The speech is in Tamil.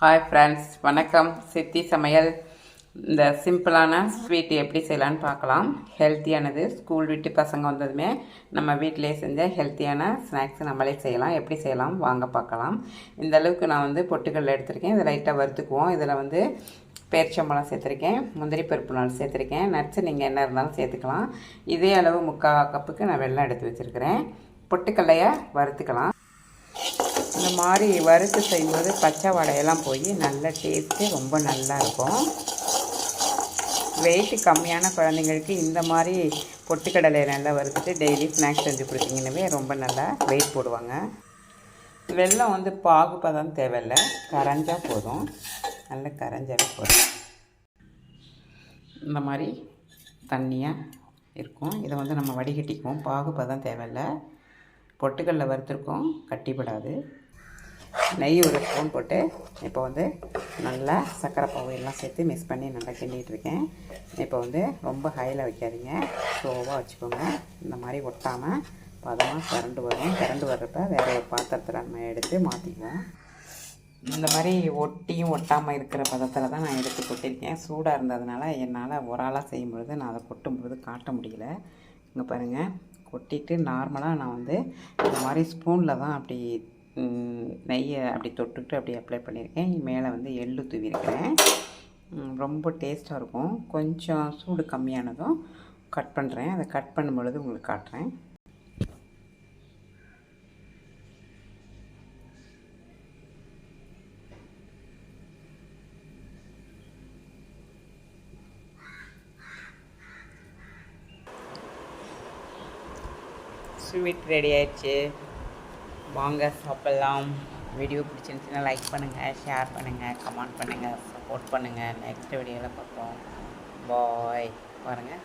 ஹாய் ஃப்ரெண்ட்ஸ் வணக்கம். சித்தி சமையல். இந்த சிம்பிளான ஸ்வீட் எப்படி செய்யலான்னு பார்க்கலாம். ஹெல்த்தியானது ஸ்கூல் விட்டு பசங்க வந்ததுமே நம்ம வீட்டிலே செஞ்ச ஹெல்த்தியான ஸ்நாக்ஸ் நம்மளே செய்யலாம். எப்படி செய்யலாம்? வாங்க பார்க்கலாம். இந்த அளவுக்கு நான் வந்து பொட்டுக்கடலை எடுத்திருக்கேன். இதை லைட்டாக வறுத்துக்குவோம். இதில் வந்து பேரிச்சம்பழம் சேர்த்துருக்கேன். முந்திரி பருப்பு நாள் சேர்த்துருக்கேன். நட்ஸ் நீங்கள் என்ன இருந்தாலும் சேர்த்துக்கலாம். இதே அளவு முக்கால் கப்புக்கு நான் வெள்ளம் எடுத்து வச்சுருக்கிறேன். பொட்டுக்கல்லையை வறுத்துக்கலாம். இந்த மாதிரி வறுத்து செய்யும்போது பச்சை வடையெல்லாம் போய் நல்ல டேஸ்ட்டு ரொம்ப நல்லா இருக்கும். வெயிட்டு கம்மியான குழந்தைங்களுக்கு இந்த மாதிரி பொட்டுக்கடலை நல்லா வறுத்துட்டு டெய்லி ஸ்நாக்ஸ் செஞ்சு கொடுத்தீங்கன்னாவே ரொம்ப நல்லா வெயிட் போடுவாங்க. வெள்ளம் வந்து பாகுபதம் தேவையில்லை கரைஞ்சால் போதும். நல்லா கரைஞ்சாவே போதும். இந்த மாதிரி தண்ணியாக இருக்கும். இதை வந்து நம்ம வடிகட்டிக்குவோம். பாகுபதம் தேவையில்லை. பொட்டுக்கடலை வறுத்துருக்கோம். கட்டிப்படாது. நெய் ஒரு ஸ்பூன் போட்டு இப்போ வந்து நல்லா சர்க்கரை பாவு எல்லாம் சேர்த்து மிக்ஸ் பண்ணி நல்லா கிண்டிகிட்ருக்கேன் இப்போ வந்து ரொம்ப ஹையில் வைக்காதீங்க. ஸ்லோவாக வச்சுக்கோங்க. இந்த மாதிரி ஒட்டாமல் பதமாக திரண்டு வரும். திரண்டு வர்றப்ப வேறு ஒரு பாத்திரத்தில் நம்ம எடுத்து மாற்றிக்குவோம் இந்த மாதிரி ஒட்டியும் ஒட்டாமல் இருக்கிற பதத்தில் தான் நான் எடுத்து கொட்டியிருக்கேன் சூடாக இருந்ததுனால என்னால் ஒரு ஆளாக செய்யும் பொழுது நான் அதை கொட்டும் பொழுது காட்ட முடியல. இங்கே பாருங்கள் கொட்டிட்டு நார்மலாக நான் வந்து இந்த மாதிரி ஸ்பூனில் தான் அப்படி நெய்யை அப்படி தொட்டுட்டு அப்படி அப்ளை பண்ணியிருக்கேன். மேலே வந்து எள்ளு தூவிருக்கிறேன் ரொம்ப டேஸ்ட்டாக இருக்கும். கொஞ்சம் சூடு கம்மியானதும் கட் பண்ணுறேன் அதை கட் பண்ணும் பொழுது உங்களுக்கு காட்டுறேன். ஸ்வீட் ரெடி ஆயிடுச்சு. வாங்க சாப்பிட்லாம். வீடியோ பிடிச்சிருந்துச்சுன்னா லைக் பண்ணுங்கள் ஷேர் பண்ணுங்கள் கமெண்ட் பண்ணுங்கள் சப்போர்ட் பண்ணுங்கள் நெக்ஸ்ட் வீடியோவில் பார்ப்போம். பாய் பாருங்கள்